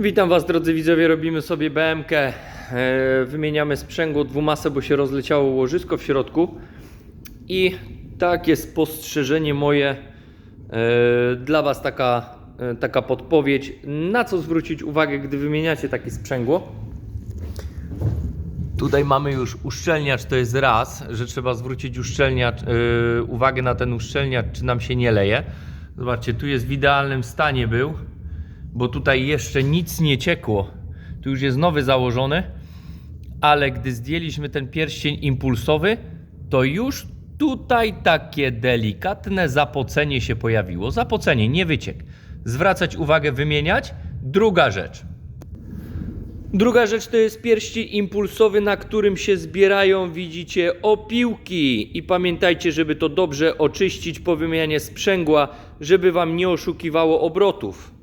Witam Was drodzy widzowie, robimy sobie BMK. E, wymieniamy sprzęgło dwumasę, bo się rozleciało łożysko w środku. I takie spostrzeżenie moje e, dla Was taka, e, taka podpowiedź, na co zwrócić uwagę, gdy wymieniacie takie sprzęgło. Tutaj mamy już uszczelniacz, to jest raz, że trzeba zwrócić uszczelniacz, uwagę na ten uszczelniacz, czy nam się nie leje. Zobaczcie, tu jest w idealnym stanie był, bo tutaj jeszcze nic nie ciekło. Tu już jest nowy założony, ale gdy zdjęliśmy ten pierścień impulsowy, to już tutaj takie delikatne zapocenie się pojawiło. Zapocenie, nie wyciek. Zwracać uwagę, wymieniać. Druga rzecz. Druga rzecz to jest pierścień impulsowy, na którym się zbierają, widzicie, opiłki. I pamiętajcie, żeby to dobrze oczyścić po wymianie sprzęgła, żeby Wam nie oszukiwało obrotów.